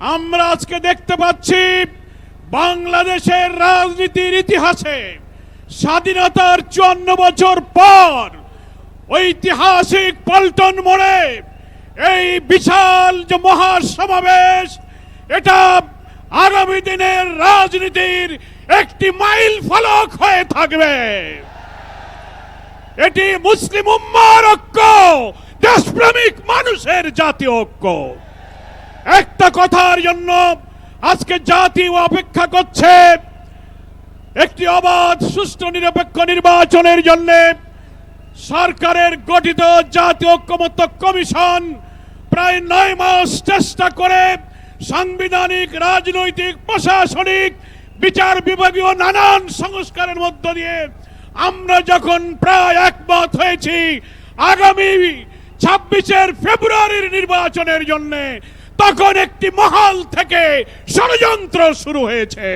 আমরা আজকে দেখতে পাচ্ছি বাংলাদেশের রাজনীতির ইতিহাসে স্বাধীনতার চুয়ান্ন বছর পর ঐতিহাসিক পল্টন মোড়ে এই বিশাল যে মহাসমাবেশ, এটা আগামী দিনের রাজনীতির একটি মাইল ফলক হয়ে থাকবে। এটি মুসলিম উম্মার ঐক্য, দেশপ্রেমিক মানুষের জাতীয় ঐক্য। একটা কথার জন্য আজকে জাতি অপেক্ষা করছে। একটি অবাধ, সুষ্ঠু, নিরপেক্ষ নির্বাচনের জন্য সরকারের গঠিত জাতীয় ঐক্যমত্য কমিশন প্রায় নয় মাস চেষ্টা করে সাংবিধানিক, রাজনৈতিক, প্রশাসনিক, বিচার বিভাগীয় নানান সংস্কারের মধ্য দিয়ে আমরা যখন প্রায় একমত হয়েছি, আগামী ছাব্বিশের ফেব্রুয়ারির নির্বাচনের জন্য তখন একটি মহল থেকে ষড়যন্ত্র শুরু হয়েছে।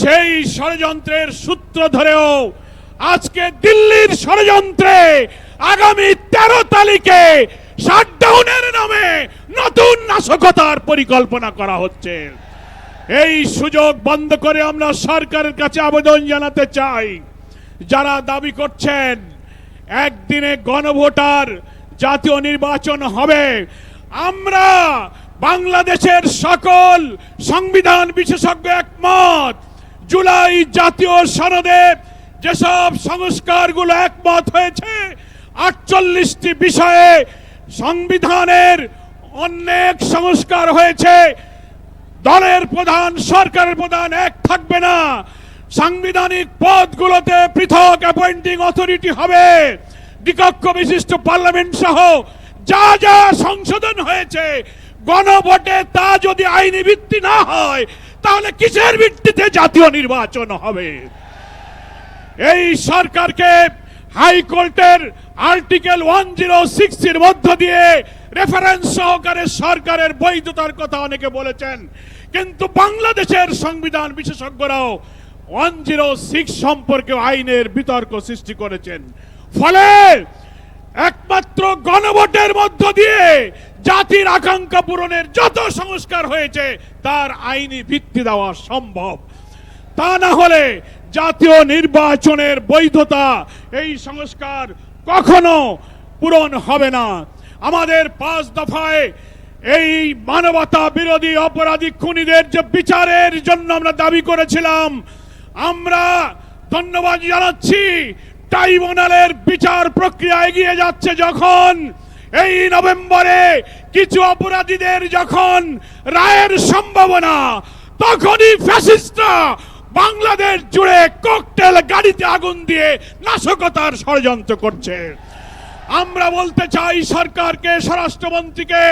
সেই ষড়যন্ত্রের সূত্র ধরেও আজকে দিল্লির ষড়যন্ত্রে আগামী তেরো তারিখে শাটডাউনের নামে নতুন নাশকতার পরিকল্পনা করা হচ্ছে। এই সুযোগ বন্ধ করে আমরা সরকারের কাছে আবেদন জানাতে চাই। যারা দাবি করছেন, একদিনে গণভোটার জাতীয় নির্বাচন হবে আমরা বাংলাদেশের সকল সংবিধান বিশেষজ্ঞ একমত। জুলাই জাতীয় সনদে যেসব সংস্কারগুলো একমত হয়েছে, আটচল্লিশটি বিষয়ে সংবিধানের অনেক সংস্কার হয়েছে। দলের প্রধান, সরকারের প্রধান এক থাকবে না। সাংবিধানিক পদগুলোতে পৃথক অ্যাপয়েন্টিং অথরিটি হবে। দ্বিকক্ষ বিশিষ্ট পার্লামেন্ট সহ যা যা সংশোধন হয়েছে, গণভোটে তা যদি আইনি ভিত্তি না হয়, তাহলে কিসের ভিত্তিতে জাতীয় নির্বাচন হবে? এই সরকারকে হাইকোর্টের আর্টিকেল ওয়ান জিরো সিক্স এর মধ্য দিয়ে রেফারেন্স সহকারে সরকারের বৈধতার কথা অনেকে বলেছেন। কিন্তু বাংলাদেশের সংবিধান বিশেষজ্ঞরাও ওয়ান জিরো সিক্স সম্পর্কে আইনের বিতর্ক সৃষ্টি করেছেন। ফলে একমাত্র গণভোটের মধ্য দিয়ে জাতির আকাঙ্ক্ষা পূরণের যত সংস্কার হয়েছে, তার আইনি ভিত্তি দেওয়া সম্ভব। তা না হলে জাতীয় নির্বাচনের বৈধতা এই সংস্কার কখনো পূরণ হবে না। আমাদের পাঁচ দফায় এই মানবতা বিরোধী অপরাধী খুনিদের যে বিচারের জন্য আমরা দাবি করেছিলাম, আমরা ধন্যবাদ জানাচ্ছি। ট্রাইব্যুনালের বিচার প্রক্রিয়া এগিয়ে যাচ্ছে যখন। এই নভেম্বরে কিছু অপরাধীদের যখন রায়ের সম্ভাবনা, তখনই ফ্যাসিস্টরা বাংলাদেশ জুড়ে ককটেল গাড়িতে আগুন দিয়ে নাশকতার ষড়যন্ত্র করছে। আমরা বলতে চাই সরকারকে, স্বরাষ্ট্রমন্ত্রীকে,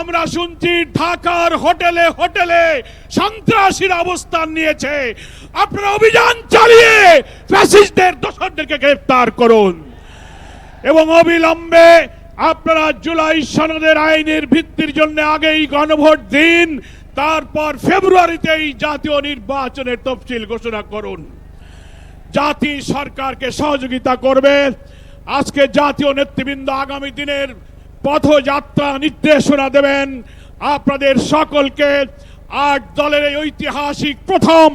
আমরা শুনছি ঢাকার হোটেলে হোটেলে সন্ত্রাসীর অবস্থান নিয়েছে। আপনারা অভিযান চালিয়ে ফ্যাসিস্টদের দোষরদেরকে গ্রেফতার করুন। এবং অবিলম্বে আপনারা জুলাই সনদের আইনের ভিত্তির জন্য আগেই গণভোট দিন, তারপর ফেব্রুয়ারিতেই জাতীয় নির্বাচনের তফসিল ঘোষণা করুন। জাতি সরকারকে সহযোগিতা করবে। আজকে জাতীয় নেতৃবৃন্দ আগামী দিনের পথযাত্রা নির্দেশনা দেবেন। আপনাদের সকলকে আট দলের এই ঐতিহাসিক প্রথম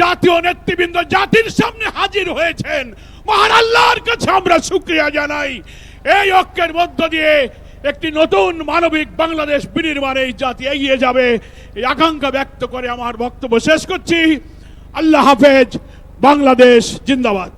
জাতীয় নেতৃবৃন্দ জাতির সামনে হাজির হয়েছেন। মহান আল্লাহর কাছে আমরা শুক্রিয়া জানাই। এই ঐক্যের মধ্য দিয়ে একটি নতুন মানবিক বাংলাদেশ বিনির্মাণে এই জাতি এগিয়ে যাবে। এই আকাঙ্ক্ষা ব্যক্ত করে আমার বক্তব্য শেষ করছি। আল্লাহ হাফেজ, বাংলাদেশ জিন্দাবাদ।